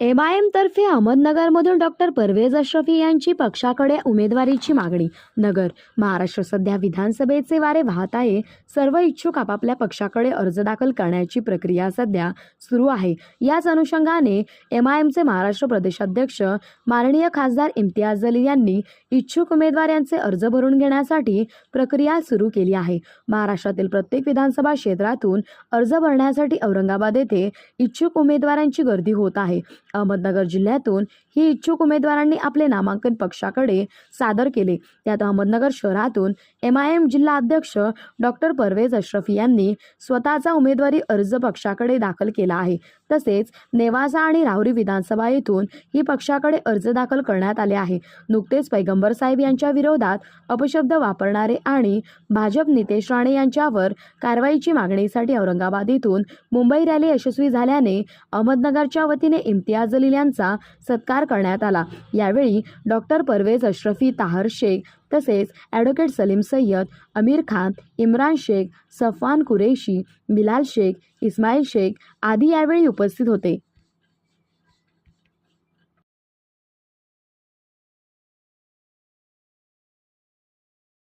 M I am तर्फे अहमदनगरमधून doctor Parvez अशरफी यांची पक्षाकडे उमेदवारीची मागणी. नगर महाराष्ट्र सध्या विधानसभेचे वारे वाहत आहे. सर्व इच्छुक आपापल्या पक्षाकडे अर्ज दाखल करण्याची प्रक्रिया सध्या सुरू आहे. याच अनुषंगाने एम आय एमचे महाराष्ट्र प्रदेशाध्यक्ष माननीय खासदार इम्तियाज जलील यांनी इच्छुक उमेदवारांचे अर्ज भरून घेण्यासाठी प्रक्रिया सुरू केली आहे. महाराष्ट्रातील प्रत्येक विधानसभा क्षेत्रातून अर्ज भरण्यासाठी औरंगाबाद येथे इच्छुक उमेदवारांची गर्दी होत आहे. अहमदनगर जिल्ह्यातून ही इच्छुक उमेदवारांनी आपले नामांकन पक्षाकडे सादर केले. त्यात अहमदनगर शहरातून एम आय एम जिल्हा अध्यक्ष डॉक्टर परवेज अश्रफी यांनी स्वतःचा उमेदवारी अर्ज पक्षाकडे दाखल केला आहे. तसेच नेवासा आणि राहुरी विधानसभा येथून ही पक्षाकडे अर्ज दाखल करण्यात आले आहे. नुकतेच पैगंबर साहेब यांच्या विरोधात अपशब्द वापरणारे आणि भाजप नितेश राणे यांच्यावर कारवाईची मागणीसाठी औरंगाबाद येथून मुंबई रॅली यशस्वी झाल्याने अहमदनगरच्या वतीने इम्तियाज गाजलेल्यांचा यांचा सत्कार करण्यात आला. यावेळी डॉक्टर परवेज अशरफी ताहर शेख तसेच ॲडव्होकेट सलीम सय्यद अमीर खान इम्रान शेख सफवान कुरेशी बिलाल शेख इस्माईल शेख आदी यावेळी उपस्थित होते.